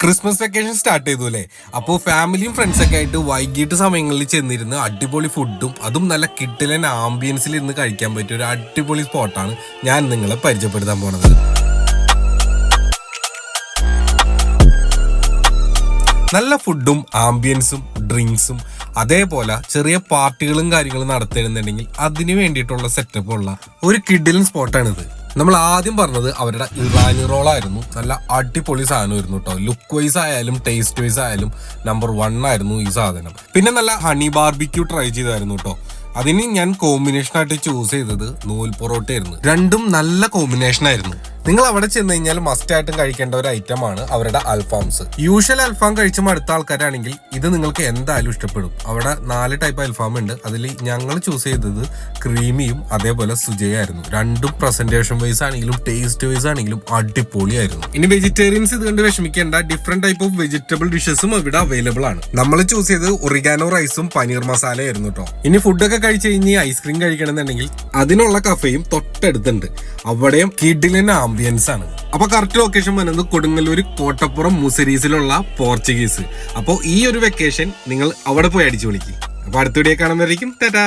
Christmas vacation start ചെയ്തു അല്ലേ? അപ്പോൾ ഫാമിലിയും ഫ്രണ്ട്സൊക്കെ ആയിട്ട് വൈകിട്ട് സമയങ്ങളിൽ ചെന്നിരുന്ന് അടിപൊളി ഫുഡും അതും നല്ല കിട്ടിലൻ ആംബിയൻസിൽ ഇരുന്ന് കഴിക്കാൻ പറ്റിയ ഒരു അടിപൊളി സ്പോട്ടാണ് ഞാൻ നിങ്ങളെ പരിചയപ്പെടുത്താൻ പോണത്. നല്ല ഫുഡും ആംബിയൻസും ഡ്രിങ്ക്സും അതേപോലെ ചെറിയ പാർട്ടികളും കാര്യങ്ങളും നടത്തിയിരുന്നുണ്ടെങ്കിൽ അതിന് വേണ്ടിയിട്ടുള്ള സെറ്റപ്പ് ഉള്ള ഒരു കിഡിലൻ സ്പോട്ടാണിത് നമ്മൾ ആദ്യം പറഞ്ഞത് അവരുടെ ഇറാനി റോളായിരുന്നു. നല്ല അടിപൊളി സാധനമായിരുന്നു കേട്ടോ ലുക്ക് വൈസ് ആയാലും ടേസ്റ്റ് വൈസ് ആയാലും നമ്പർ വൺ ആയിരുന്നു ഈ സാധനം. പിന്നെ നല്ല ഹണി ബാർബിക്യൂ ട്രൈ ചെയ്തായിരുന്നു കേട്ടോ അതിന് ഞാൻ കോമ്പിനേഷൻ ആയിട്ട് ചൂസ് ചെയ്തത് നൂൽ പൊറോട്ട ആയിരുന്നു രണ്ടും നല്ല കോമ്പിനേഷൻ ആയിരുന്നു. നിങ്ങൾ അവിടെ ചെന്ന് കഴിഞ്ഞാൽ മസ്റ്റ് ആയിട്ടും കഴിക്കേണ്ട ഒരു ഐറ്റം ആണ് അവരുടെ അൽഫാംസ് യൂഷ്വൽ അൽഫാം കഴിച്ച് മടുത്ത ആൾക്കാരാണെങ്കിൽ ഇത് നിങ്ങൾക്ക് എന്തായാലും ഇഷ്ടപ്പെടും. അവിടെ നാല് ടൈപ്പ് അൽഫാം ഉണ്ട്. അതിൽ ഞങ്ങൾ ചൂസ് ചെയ്തത് ക്രീമിയും അതേപോലെ സുജയായിരുന്നു രണ്ടും പ്രസന്റേഷൻ വൈസ് ആണെങ്കിലും ടേസ്റ്റ് വൈസ് ആണെങ്കിലും അടിപൊളിയായിരുന്നു. ഇനി വെജിറ്റേറിയൻസ് ഇത് കണ്ട് വിഷമിക്കേണ്ട. ഡിഫറെന്റ് ടൈപ്പ് ഓഫ് വെജിറ്റബിൾ ഡിഷസും ഇവിടെ അവൈലബിൾ ആണ്. നമ്മൾ ചൂസ് ചെയ്തത് ഒറിഗാനോ റൈസും പനീർ മസാല ആയിരുന്നു കേട്ടോ ഇനി ഫുഡൊക്കെ കഴിച്ച് കഴിഞ്ഞ് ഐസ്ക്രീം കഴിക്കണമെന്നുണ്ടെങ്കിൽ അതിനുള്ള കഫയും തൊട്ടടുത്തുണ്ട്. അവിടെയും കിഡിലിന് ആംബിയൻസ് ആണ്. അപ്പൊ കറക്റ്റ് ലൊക്കേഷൻ വരുന്നത് കൊടുങ്ങല്ലൂർ കോട്ടപ്പുറം മുസരീസിലുള്ള പോർച്ചുഗീസ്. അപ്പോൾ ഈ ഒരു വെക്കേഷൻ നിങ്ങൾ അവിടെ പോയി അടിച്ചു വിളിക്കും അപ്പൊ അടുത്ത വീഡിയോ കാണുമ്പോഴേക്കും ടാറ്റാ!